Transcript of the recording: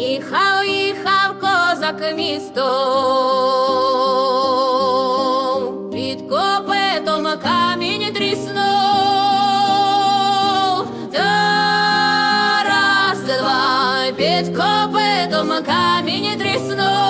Їхав, їхав козак містом, під копетом камінь тріснув. Та раз, два, під копитом камінь тріснув.